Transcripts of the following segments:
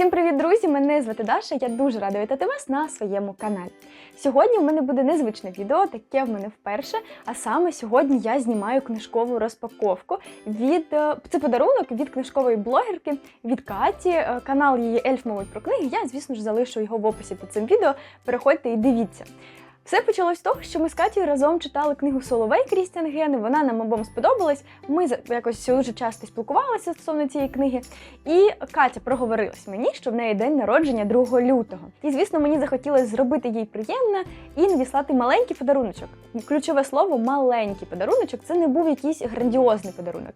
Всім привіт, друзі! Мене звати Даша. Я дуже рада вітати вас на своєму каналі. Сьогодні в мене буде незвичне відео, таке в мене вперше. А саме сьогодні я знімаю книжкову розпаковку від е, це подарунок від книжкової блогерки від Каті. Е, Канал її Ельф мовить про книги. Я, звісно ж, залишу його в описі під цим відео. Переходьте і дивіться. Все почалось з того, що ми з Катєю разом читали книгу Соловей Крістіан Гени. Вона нам обом сподобалась. Ми якось дуже часто спілкувалися стосовно цієї книги. І Катя проговорилась мені, що в неї день народження 2 лютого. І звісно, мені захотілося зробити їй приємно і надіслати маленький подаруночок. Ключове слово маленький подаруночок. Це не був якийсь грандіозний подарунок.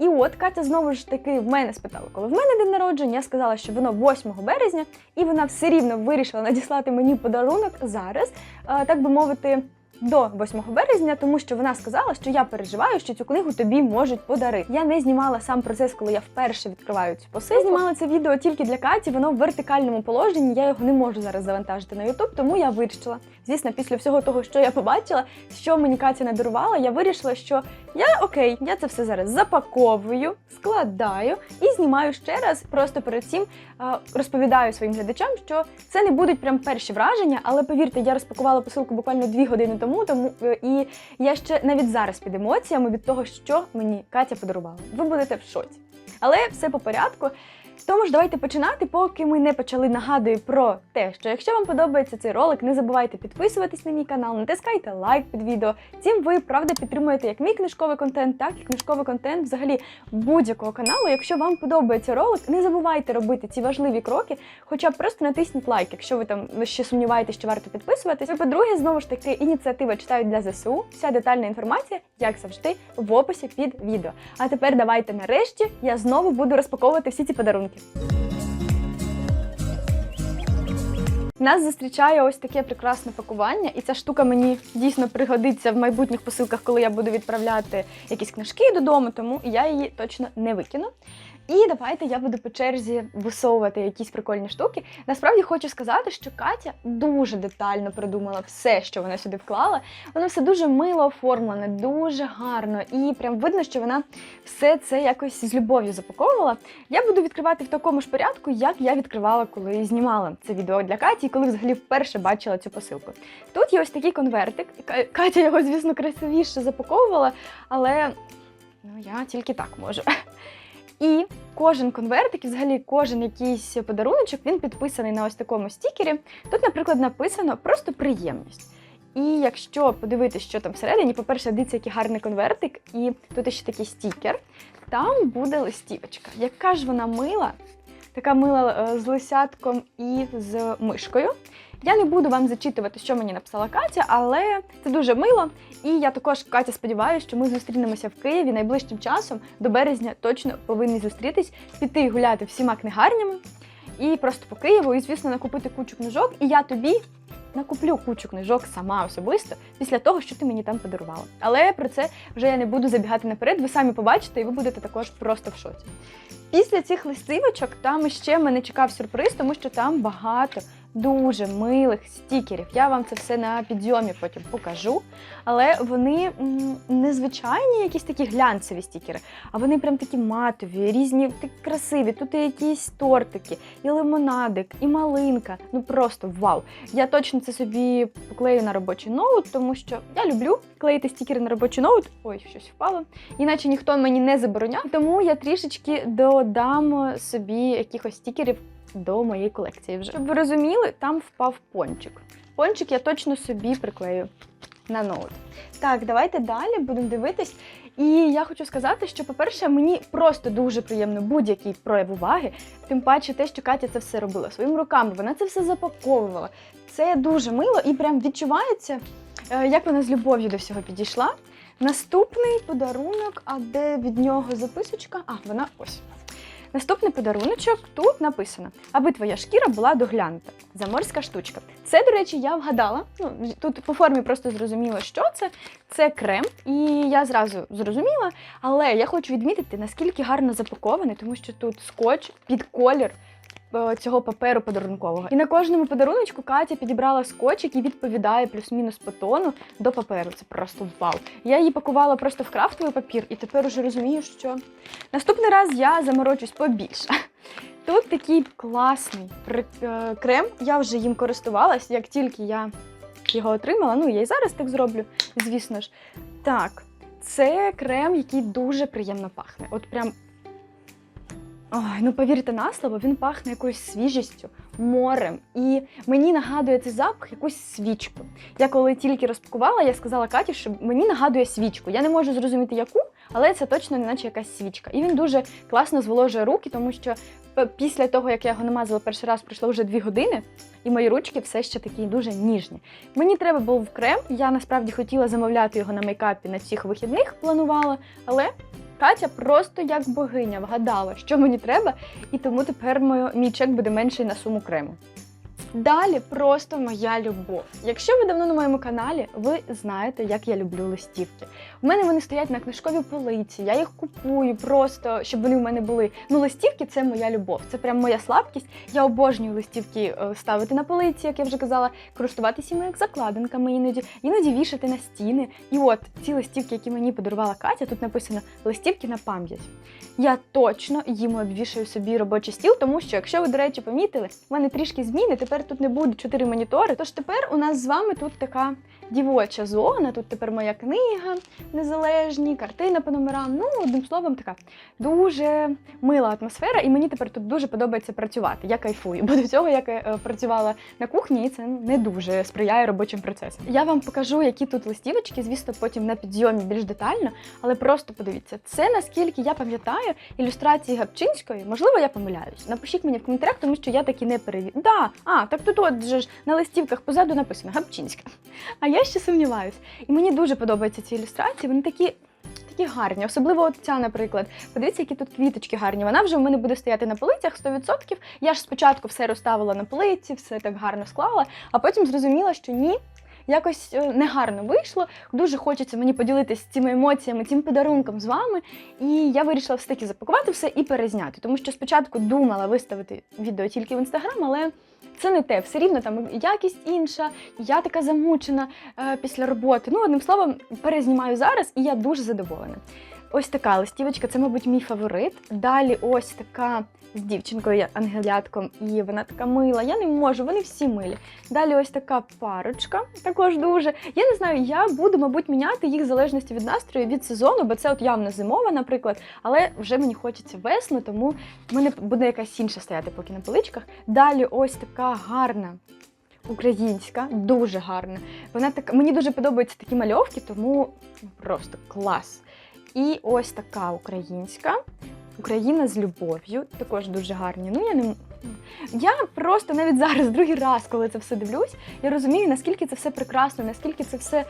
І от Катя знову ж таки в мене спитала, коли в мене день народження, я сказала, що воно 8 березня, і вона все рівно вирішила надіслати мені подарунок зараз, е, так би мовити. До 8 березня, тому що вона сказала, що я переживаю, що цю книгу тобі можуть подарити. Я не знімала сам процес, коли я вперше відкриваю цю посилку. Я знімала це відео тільки для Каті, воно в вертикальному положенні. Я його не можу зараз завантажити на YouTube, тому я вирішила. Звісно, після всього того, що я побачила, що мені Катя не дарувала, я вирішила, що я окей, я це все зараз запаковую, складаю і знімаю ще раз. Просто перед цим розповідаю своїм глядачам, що це не будуть прям перші враження, але повірте, я розпакувала посилку буквально дві години тому, тому е, і я ще навіть зараз під емоціями від того, що мені Катя подарувала. Ви будете в шоці. Але все по порядку. Тому ж давайте починати, поки ми не почали. Нагадую про те, що якщо вам подобається цей ролик, не забувайте підписуватись на мій канал, натискайте лайк під відео. Цим ви правда підтримуєте як мій книжковий контент, так і книжковий контент взагалі будь-якого каналу. Якщо вам подобається ролик, не забувайте робити ці важливі кроки, хоча б просто натисніть лайк, якщо ви там ще сумніваєтесь, що варто підписуватись. І, По-друге, знову ж таки, ініціатива читають для ЗСУ. Вся детальна інформація, як завжди, в описі під відео. А тепер давайте нарешті я знову буду розпаковувати всі ці подарунки. Нас зустрічає ось таке прекрасне пакування, і ця штука мені дійсно пригодиться в майбутніх посилках, коли я буду відправляти якісь книжки додому, тому я її точно не викину. І давайте я буду по черзі висовувати якісь прикольні штуки. Насправді хочу сказати, що Катя дуже детально продумала все, що вона сюди вклала. Воно все дуже мило оформлене, дуже гарно, і прям видно, що вона все це якось з любов'ю запаковувала. Я буду відкривати в такому ж порядку, як я відкривала, коли знімала це відео для Каті, коли взагалі вперше бачила цю посилку. Тут є ось такий конвертик. Катя його, звісно, красивіше запаковувала, але ну, я тільки так можу. І кожен конвертик, і взагалі кожен якийсь подаруночок, він підписаний на ось такому стікері. Тут, наприклад, написано просто приємність. І якщо подивитися, що там всередині, по-перше, дивіться, який гарний конвертик, і тут ще такий стікер. Там буде листівочка. Яка ж вона мила, така мила е, з лисятком і з мишкою. Я не буду вам зачитувати, що мені написала Катя, але це дуже мило. І я також, Катя, сподіваюся, що ми зустрінемося в Києві найближчим часом. До березня точно повинні зустрітись, піти гуляти всіма книгарнями і просто по Києву, і, звісно, накупити кучу книжок. І я тобі накуплю кучу книжок сама особисто після того, що ти мені там подарувала. Але про це вже я не буду забігати наперед. Ви самі побачите, і ви будете також просто в шоці. Після цих листівочок там ще мене чекав сюрприз, тому що там багато дуже милих стікерів. Я вам це все на підйомі потім покажу. Але вони м, незвичайні, якісь такі глянцеві стікери, а вони прям такі матові, різні, такі красиві. Тут і якісь тортики, і лимонадик, і малинка. Ну просто вау! Я точно це собі поклею на робочий ноут, тому що я люблю клеїти стікери на робочий ноут. Ой, щось впало. Іначе ніхто мені не забороняв. Тому я трішечки додам собі якихось стікерів до моєї колекції вже. Щоб ви розуміли, там впав пончик. Пончик я точно собі приклею на ноут. Так, давайте далі будемо дивитись. І я хочу сказати, що, по-перше, мені просто дуже приємно будь-який прояв уваги, тим паче те, що Катя це все робила своїми руками, вона це все запаковувала. Це дуже мило і прям відчувається, е, як вона з любов'ю до всього підійшла. Наступний подарунок, а де від нього записочка? А, вона ось. Наступний подаруночок тут написано, аби твоя шкіра була доглянута. Заморська штучка. Це, до речі, я вгадала. Ну, тут по формі просто зрозуміло, що це. Це крем, і я зразу зрозуміла. Але я хочу відмітити, наскільки гарно запакований, тому що тут скотч під колір цього паперу подарункового. І на кожному подаруночку Катя підібрала скотч, який відповідає плюс-мінус по тону до паперу. Це просто вау. Я її пакувала просто в крафтовий папір, і тепер уже розумію, що наступний раз я заморочусь побільше. Тут такий класний е, крем. Я вже їм користувалась, як тільки я його отримала. Ну, я і зараз так зроблю, звісно ж. Так, це крем, який дуже приємно пахне. От прям. Ой, ну повірте на слово, він пахне якоюсь свіжістю, морем. І мені нагадує цей запах якусь свічку. Я коли тільки розпакувала, я сказала Каті, що мені нагадує свічку. Я не можу зрозуміти яку, але це точно не наче якась свічка. І він дуже класно зволожує руки, тому що після того, як я його намазала перший раз, пройшло вже дві години, і мої ручки все ще такі дуже ніжні. Мені треба був крем. Я насправді хотіла замовляти його на мейкапі на цих вихідних, планувала, але. Катя просто як богиня вгадала, що мені треба, і тому тепер мій чек буде менший на суму крему. Далі просто моя любов. Якщо ви давно на моєму каналі, ви знаєте, як я люблю листівки. У мене вони стоять на книжковій полиці, я їх купую просто, щоб вони в мене були. Ну, листівки це моя любов, це прям моя слабкість. Я обожнюю листівки е, ставити на полиці, як я вже казала, користуватися їми як закладинками іноді, іноді вішати на стіни. І от ці листівки, які мені подарувала Катя, тут написано листівки на пам'ять. Я точно їм обвішаю собі робочий стіл, тому що, якщо ви, до речі, помітили, в мене трішки зміни, тепер тут не буде чотири монітори. Тож тепер у нас з вами тут така дівоча зона. Тут тепер моя книга незалежні, картина по номерам. Ну, одним словом, така дуже мила атмосфера, і мені тепер тут дуже подобається працювати. Я кайфую. Бо до цього я е, працювала на кухні, і це не дуже сприяє робочим процесам. Я вам покажу, які тут листівочки, звісно, потім на підйомі більш детально, але просто подивіться, це наскільки я пам'ятаю ілюстрації Гапчинської. Можливо, я помиляюсь. Напишіть мені в коментарях, тому що я таки не перевірю. Да, а так тут от же ж на листівках позаду написано Гапчинська. А я ще сумніваюсь. І мені дуже подобаються ці ілюстрації. Вони такі. Такі гарні, особливо от ця, наприклад. Подивіться, які тут квіточки гарні. Вона вже в мене буде стояти на полицях 100%. Я ж спочатку все розставила на полиці, все так гарно склала, а потім зрозуміла, що ні, якось е, негарно вийшло. Дуже хочеться мені поділитися цими емоціями, цим подарунком з вами. І я вирішила все-таки запакувати все і перезняти. Тому що спочатку думала виставити відео тільки в інстаграм, але це не те. Все рівно там якість інша, я така замучена е, після роботи. Ну, одним словом, перезнімаю зараз, і я дуже задоволена. Ось така листівочка, це, мабуть, мій фаворит. Далі ось така з дівчинкою ангелятком, і вона така мила. Я не можу, вони всі милі. Далі ось така парочка, також дуже. Я не знаю, я буду, мабуть, міняти їх в залежності від настрою, від сезону, бо це от явно зимова, наприклад. Але вже мені хочеться весну, тому в мене буде якась інша стояти поки на поличках. Далі ось така гарна. Українська, дуже гарна. Вона така, мені дуже подобаються такі мальовки, тому просто клас. І ось така українська. Україна з любов'ю, також дуже гарні. Ну я не я просто навіть зараз, другий раз, коли це все дивлюсь, я розумію, наскільки це все прекрасно, наскільки це все.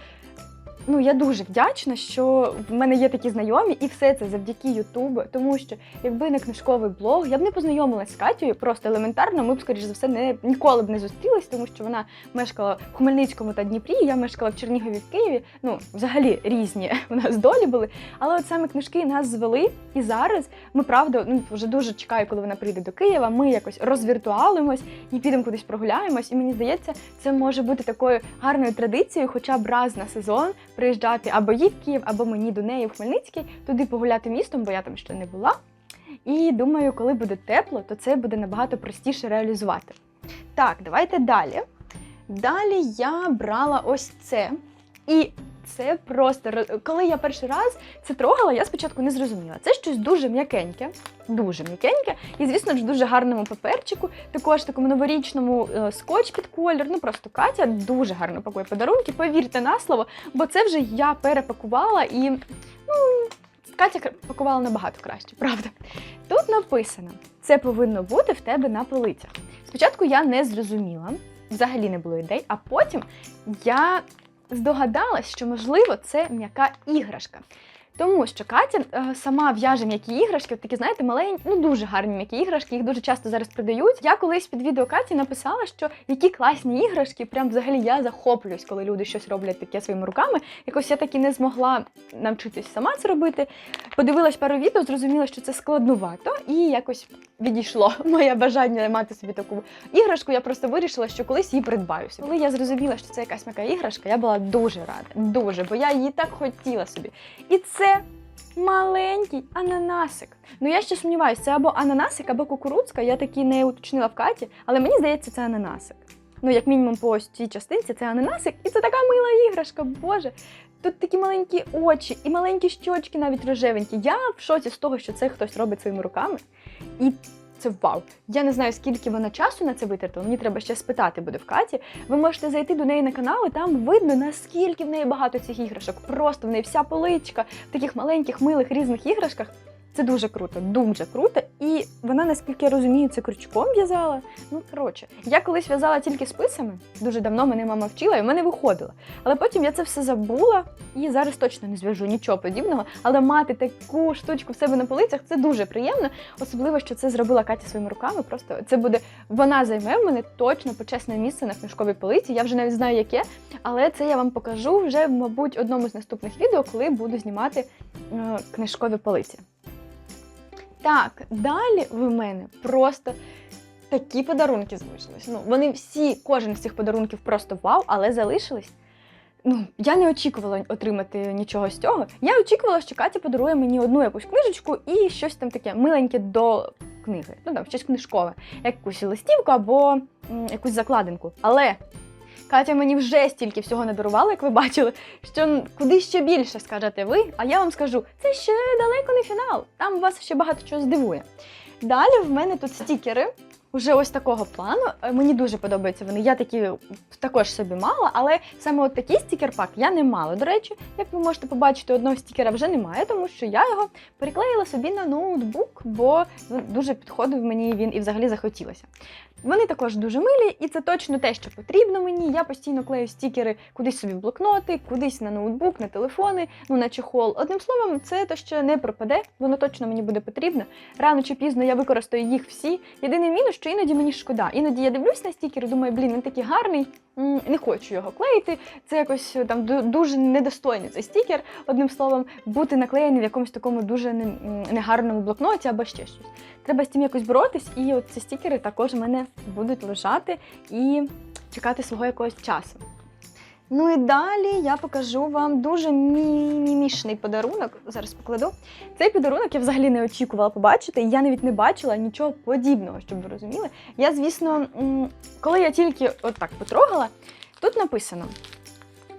Ну, я дуже вдячна, що в мене є такі знайомі, і все це завдяки Ютубу. Тому що якби не книжковий блог, я б не познайомилась з Катєю, просто елементарно, ми б, скоріш за все, не ніколи б не зустрілись, тому що вона мешкала в Хмельницькому та Дніпрі, я мешкала в Чернігові в Києві. Ну, взагалі різні у нас долі були. Але от саме книжки нас звели, і зараз ми правда ну вже дуже чекаю, коли вона прийде до Києва. Ми якось розвіртуалимось і підемо кудись прогуляємось. І мені здається, це може бути такою гарною традицією, хоча б раз на сезон приїжджати або їй в Київ, або мені до неї в Хмельницький, туди погуляти містом, бо я там ще не була. І думаю, коли буде тепло, то це буде набагато простіше реалізувати. Так, давайте далі. Далі я брала ось це. І це просто коли я перший раз це трогала, я спочатку не зрозуміла. Це щось дуже м'якеньке, дуже м'якеньке, і звісно ж дуже гарному паперчику, також такому новорічному е, скотч під колір. Ну просто Катя дуже гарно пакує подарунки. Повірте на слово, бо це вже я перепакувала і ну. Катя пакувала набагато краще, правда. Тут написано: це повинно бути в тебе на полицях. Спочатку я не зрозуміла, взагалі не було ідей, а потім я здогадалась, що можливо це м'яка іграшка. Тому що Катя е, сама в'яже м'які іграшки, такі, знаєте, маленькі, ну дуже гарні м'які іграшки, їх дуже часто зараз продають. Я колись під відео Каті написала, що які класні іграшки, прям взагалі я захоплююсь, коли люди щось роблять таке своїми руками. Якось я таки не змогла навчитись сама це робити. Подивилась пару відео, зрозуміла, що це складнувато, і якось відійшло моє бажання мати собі таку іграшку. Я просто вирішила, що колись її придбаю собі. Коли я зрозуміла, що це якась м'яка іграшка, я була дуже рада, дуже, бо я її так хотіла собі. І це маленький ананасик. Ну я ще сумніваюся, це або ананасик, або кукурудзка. Я такі не уточнила в Каті, але мені здається, це ананасик. Ну, як мінімум, по ось цій частинці це ананасик, і це така мила іграшка, боже. Тут такі маленькі очі і маленькі щочки навіть рожевенькі. Я в шоці з того, що це хтось робить своїми руками. І це вау. Я не знаю, скільки вона часу на це витратила. Мені треба ще спитати буде в Каті. Ви можете зайти до неї на канал, і там видно, наскільки в неї багато цих іграшок. Просто в неї вся поличка в таких маленьких, милих різних іграшках. Це дуже круто, дуже круто. І вона, наскільки я розумію, це крючком в'язала. Ну, коротше, я колись в'язала тільки спицями. Дуже давно мене мама вчила, і в мене виходило. Але потім я це все забула і зараз точно не зв'яжу нічого подібного. Але мати таку штучку в себе на полицях це дуже приємно. Особливо, що це зробила Катя своїми руками. Просто це буде вона займе в мене точно почесне місце на книжковій полиці. Я вже навіть знаю, яке, але це я вам покажу вже, мабуть, одному з наступних відео, коли буду знімати е, книжкові полиці. Так, далі в мене просто такі подарунки залишились. Ну, вони всі, кожен з цих подарунків просто вау, але залишились. Ну, я не очікувала отримати нічого з цього. Я очікувала, що Катя подарує мені одну якусь книжечку і щось там таке миленьке до книги. Ну там щось книжкове, якусь листівку або м, якусь закладинку. Але Катя мені вже стільки всього надарувала, як ви бачили, що куди ще більше скажете ви. А я вам скажу, це ще далеко не фінал. Там вас ще багато чого здивує. Далі в мене тут стікери. Уже ось такого плану. Е, Мені дуже подобаються вони. Я такі також собі мала, але саме от такий стікер-пак я не мала. До речі, як ви можете побачити, одного стікера вже немає, тому що я його переклеїла собі на ноутбук, бо ну, дуже підходив мені він і взагалі захотілося. Вони також дуже милі, і це точно те, що потрібно мені. Я постійно клею стікери кудись собі в блокноти, кудись на ноутбук, на телефони, ну на чехол. Одним словом, це те, що не пропаде, воно точно мені буде потрібно. Рано чи пізно я використаю їх всі. Єдиний мінус, що іноді мені шкода. Іноді я дивлюсь на стікер думаю, блін, він такий гарний, не хочу його клеїти. Це якось е, там дуже недостойний цей стікер. Одним словом, бути наклеєний в якомусь такому дуже негарному блокноті або ще щось. Треба з цим якось боротись, і от ці стікери також в мене будуть лежати і чекати свого якогось часу. Ну і далі я покажу вам дуже мімішний подарунок. Зараз покладу. Цей подарунок я взагалі не очікувала побачити, я навіть не бачила нічого подібного, щоб ви розуміли. Я, звісно, коли я тільки отак потрогала, тут написано: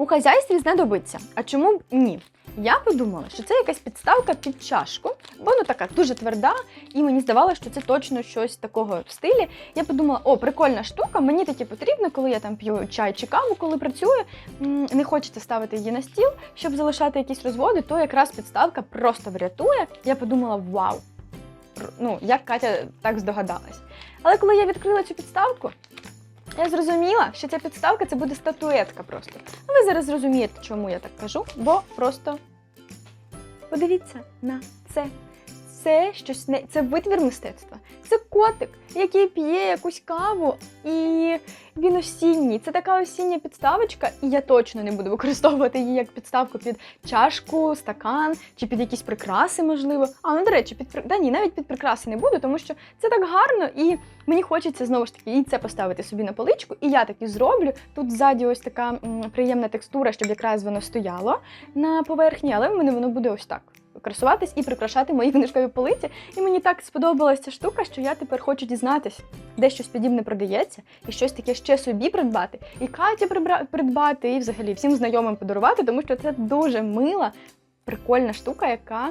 у хазяйстві знадобиться. А чому б ні? Я подумала, що це якась підставка під чашку, бо вона така дуже тверда, і мені здавалося, що це точно щось такого в стилі. Я подумала, о, прикольна штука, мені таке потрібно, коли я там п'ю чай чи каву, коли працюю. Не хочеться ставити її на стіл, щоб залишати якісь розводи, то якраз підставка просто врятує. Я подумала, вау! Ну, як Катя так здогадалась. Але коли я відкрила цю підставку, я зрозуміла, що ця підставка це буде статуетка просто. А ви зараз зрозумієте, чому я так кажу, бо просто подивіться на це. Це щось не це витвір мистецтва. Це котик, який п'є якусь каву, і він осінній. Це така осіння підставочка, і я точно не буду використовувати її як підставку під чашку, стакан чи під якісь прикраси, можливо. А ну до речі, під да, ні, навіть під прикраси не буду, тому що це так гарно, і мені хочеться знову ж таки і це поставити собі на поличку. І я так і зроблю. Тут ззаді ось така м, приємна текстура, щоб якраз воно стояло на поверхні, але в мене воно буде ось так. Красуватись і прикрашати мої книжкові полиці. І мені так сподобалася штука, що я тепер хочу дізнатись, де щось подібне продається, і щось таке ще собі придбати, і Каті придбати, і взагалі всім знайомим подарувати, тому що це дуже мила, прикольна штука, яка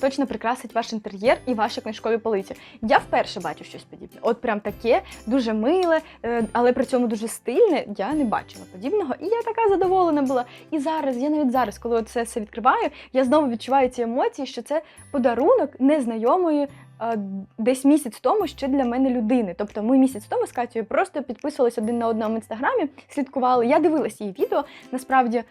точно прикрасить ваш інтер'єр і ваші книжкові полиці. Я вперше бачу щось подібне. От прям таке, дуже миле, е, але при цьому дуже стильне. Я не бачила подібного, і я така задоволена була. І зараз, я навіть зараз, коли це все відкриваю, я знову відчуваю ці емоції, що це подарунок незнайомої. Десь місяць тому ще для мене людини. Тобто ми місяць тому з Катєю просто підписувалися один на одному в інстаграмі, слідкували. Я дивилася її відео насправді.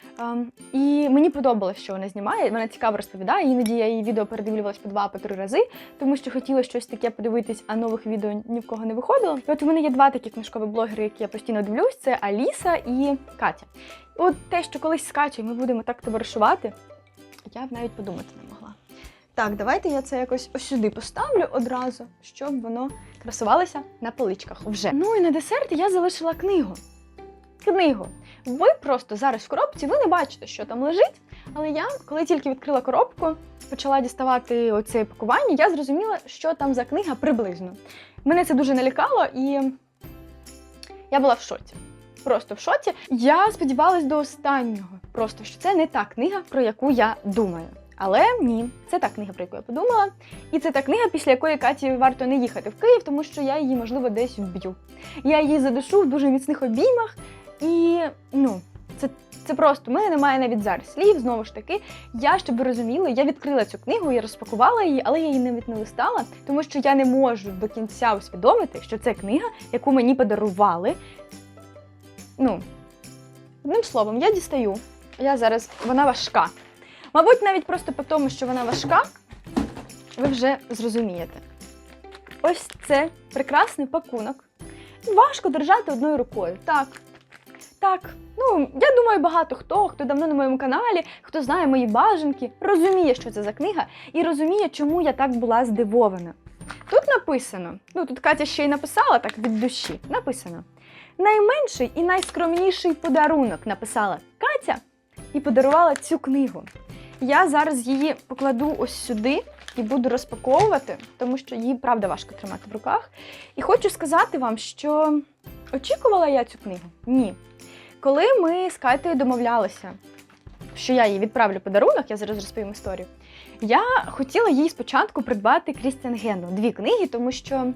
і мені подобалось, що вона знімає. Вона цікаво розповідає. Іноді я її відео передивлювалась по два, по три рази, тому що хотіла щось таке подивитись, а нових відео ні в кого не виходило. І от у мене є два такі книжкові блогери, які я постійно дивлюсь: це Аліса і Катя. От те, що колись з Катєю ми будемо так товаришувати, я б навіть подумати не могла. Так, давайте я це якось ось сюди поставлю одразу, щоб воно красувалося на поличках вже. Ну і на десерт я залишила книгу. Книгу. Ви просто зараз в коробці, ви не бачите, що там лежить, Але я, коли тільки відкрила коробку, почала діставати оце пакування, я зрозуміла, що там за книга приблизно. Мене це дуже налякало, і я була в шоці. Просто в шоці. Я сподівалась до останнього, просто що це не та книга, про яку я думаю. Але ні, це та книга, про яку я подумала. І це та книга, після якої Каті варто не їхати в Київ, тому що я її, можливо, десь вб'ю. Я її задушу в дуже міцних обіймах, і ну, це, це просто в мене немає навіть зараз слів. Знову ж таки, я щоб ви розуміли, я відкрила цю книгу, я розпакувала її, але я її навіть не листала, тому що я не можу до кінця усвідомити, що це книга, яку мені подарували. Ну, одним словом, я дістаю. Я зараз вона важка. Мабуть, навіть просто по тому, що вона важка, ви вже зрозумієте. Ось це прекрасний пакунок. Важко держати одною рукою. Так. Так. Ну, я думаю, багато хто, хто давно на моєму каналі, хто знає мої бажанки, розуміє, що це за книга, і розуміє, чому я так була здивована. Тут написано: ну тут Катя ще й написала так від душі. Написано: найменший і найскромніший подарунок написала Катя і подарувала цю книгу. Я зараз її покладу ось сюди і буду розпаковувати, тому що її правда важко тримати в руках. І хочу сказати вам, що очікувала я цю книгу? Ні. Коли ми з Катею домовлялися, що я їй відправлю подарунок, я зараз розповім історію. Я хотіла їй спочатку придбати Крістіан Генну дві книги, тому що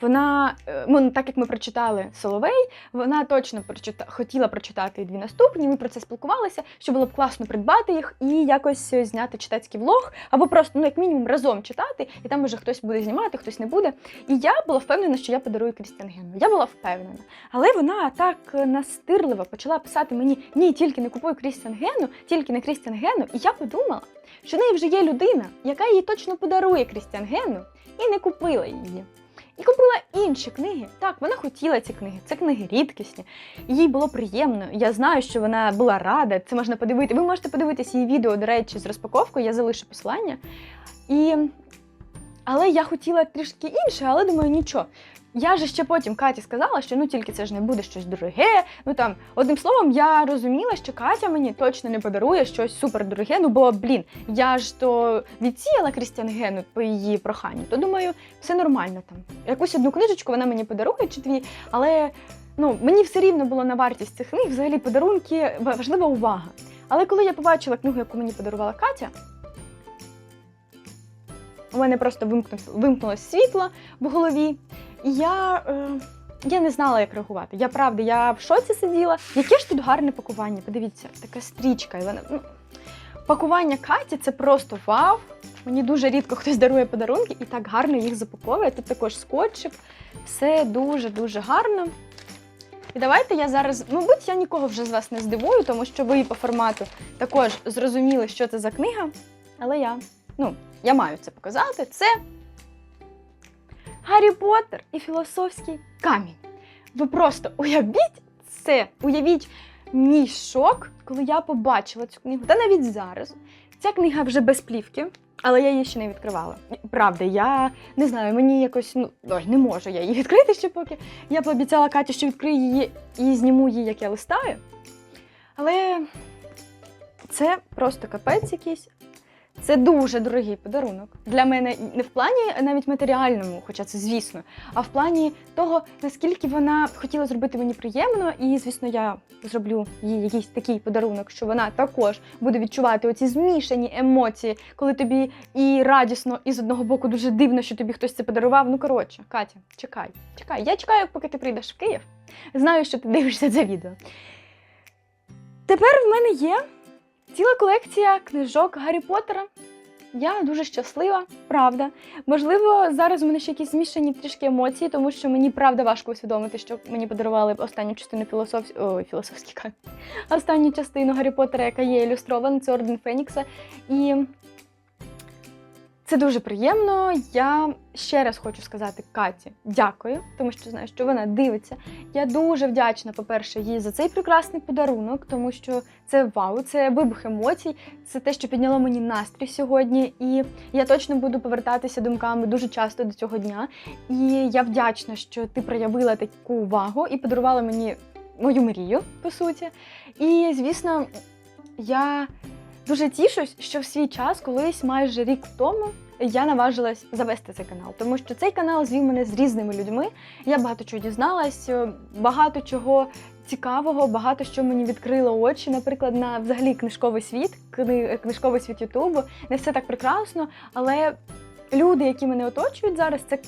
вона, е, ну, так як ми прочитали Соловей, вона точно прочита... хотіла прочитати дві наступні. Ми про це спілкувалися, що було б класно придбати їх і якось зняти читацький влог, або просто, ну, як мінімум, разом читати, і там може хтось буде знімати, хтось не буде. І я була впевнена, що я подарую Крістіан Генну. Я була впевнена. Але вона так е, настирливо почала писати мені: ні, тільки не купуй Крістіан Генну, тільки не Крістіан Генну. І я подумала, що в неї вже є людина, яка їй точно подарує Крістіан Генну, і не купила її. І купила інші книги. Так, вона хотіла ці книги. Це книги рідкісні. Їй було приємно. Я знаю, що вона була рада. Це можна подивити. Ви можете подивитися її відео, до речі, з розпаковкою, я залишу посилання. І... Але я хотіла трішки інше, але думаю, нічого. Я же ще потім Каті сказала, що ну тільки це ж не буде щось дороге. Ну там, одним словом, я розуміла, що Катя мені точно не подарує щось супер дороге. Ну бо блін, я ж то відсіяла Крістіан Гену по її проханню, то думаю, все нормально там. Якусь одну книжечку вона мені подарує чи дві, але ну мені все рівно було на вартість цих книг, взагалі подарунки, важлива увага. Але коли я побачила книгу, яку мені подарувала Катя, у мене просто вимкнув, вимкнулося світло в голові. І я, е, я не знала, як реагувати. Я правда, я в шоці сиділа. Яке ж тут гарне пакування? Подивіться, така стрічка. І вона, ну, пакування Каті це просто вау. Мені дуже рідко хтось дарує подарунки і так гарно їх запаковує. Тут також скотчик. Все дуже-дуже гарно. І давайте я зараз, мабуть, я нікого вже з вас не здивую, тому що ви по формату також зрозуміли, що це за книга. Але я, ну, я маю це показати. Це Гаррі Поттер і філософський камінь. Ви просто уявіть це, уявіть мій шок, коли я побачила цю книгу. Та навіть зараз. Ця книга вже без плівки, але я її ще не відкривала. Правда, я не знаю, мені якось ну ой, не можу я її відкрити ще поки. Я пообіцяла Каті, що відкрию її і зніму її, як я листаю. Але це просто капець якийсь. Це дуже дорогий подарунок. Для мене не в плані навіть матеріальному, хоча це звісно, а в плані того, наскільки вона хотіла зробити мені приємно, і звісно, я зроблю їй якийсь такий подарунок, що вона також буде відчувати оці змішані емоції, коли тобі і радісно, і з одного боку дуже дивно, що тобі хтось це подарував. Ну коротше, Катя, чекай, чекай. Я чекаю, поки ти прийдеш в Київ. Знаю, що ти дивишся це відео. Тепер в мене є Ціла колекція книжок Гаррі Поттера. Я дуже щаслива, правда. Можливо, зараз у мене ще якісь змішані трішки емоції, тому що мені правда важко усвідомити, що мені подарували останню частину філософ... Ой, філософські. Останню частину Гаррі Поттера, яка є ілюстрована, це Орден Фенікса. І це дуже приємно. Я ще раз хочу сказати Каті дякую, тому що знаю, що вона дивиться. Я дуже вдячна, по-перше, їй за цей прекрасний подарунок, тому що це вау, це вибух емоцій, це те, що підняло мені настрій сьогодні. І я точно буду повертатися думками дуже часто до цього дня. І я вдячна, що ти проявила таку увагу і подарувала мені мою мрію, по суті. І звісно. я дуже тішусь, що в свій час, колись майже рік тому, я наважилась завести цей канал, тому що цей канал звів мене з різними людьми. Я багато чого дізналась, багато чого цікавого, багато що мені відкрило очі, наприклад, на взагалі книжковий світ, кни- книжковий світ Ютубу. Не все так прекрасно, але люди, які мене оточують зараз, це.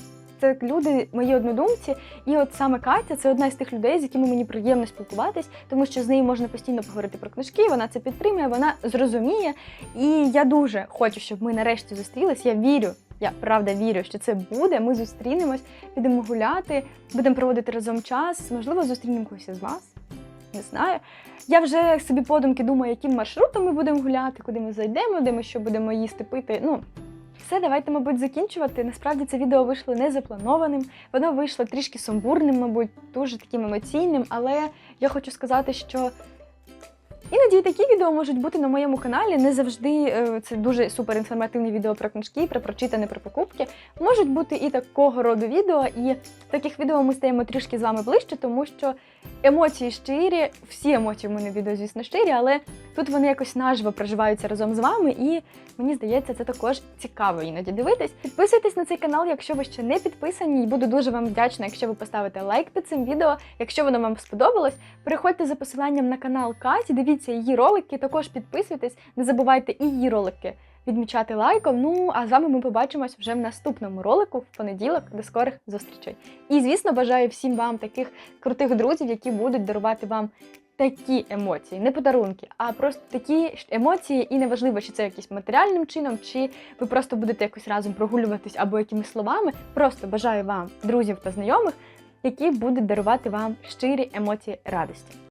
Це люди, мої однодумці, і от саме Катя це одна з тих людей, з якими мені приємно спілкуватись, тому що з нею можна постійно поговорити про книжки. Вона це підтримує, вона зрозуміє. І я дуже хочу, щоб ми нарешті зустрілись. Я вірю, я правда вірю, що це буде. Ми зустрінемось, підемо гуляти, будемо проводити разом час. Можливо, зустрінемо когось із вас. Не знаю. Я вже собі подумки думаю, яким маршрутом ми будемо гуляти, куди ми зайдемо, де ми що будемо їсти, пити. Ну, все, давайте, мабуть, закінчувати. Насправді це відео вийшло незапланованим. Воно вийшло трішки сумбурним, мабуть, дуже таким емоційним, але я хочу сказати, що іноді такі відео можуть бути на моєму каналі. Не завжди е, це дуже суперінформативні відео про книжки, про прочитане, про покупки. Можуть бути і такого роду відео, і таких відео ми стаємо трішки з вами ближче, тому що емоції щирі, всі емоції в мене відео, звісно, щирі, але тут вони якось наживо проживаються разом з вами, і мені здається, це також цікаво іноді дивитись. Підписуйтесь на цей канал, якщо ви ще не підписані, і буду дуже вам вдячна, якщо ви поставите лайк під цим відео. Якщо воно вам сподобалось, переходьте за посиланням на канал Каті, дивіться її ролики, також підписуйтесь, не забувайте і її ролики відмічати лайком. Ну а з вами ми побачимось вже в наступному ролику в понеділок. До скорих зустрічей. І звісно, бажаю всім вам таких крутих друзів, які будуть дарувати вам. Такі емоції, не подарунки, а просто такі емоції, і неважливо, чи це якимось матеріальним чином, чи ви просто будете якось разом прогулюватись або якимись словами. Просто бажаю вам друзів та знайомих, які будуть дарувати вам щирі емоції радості.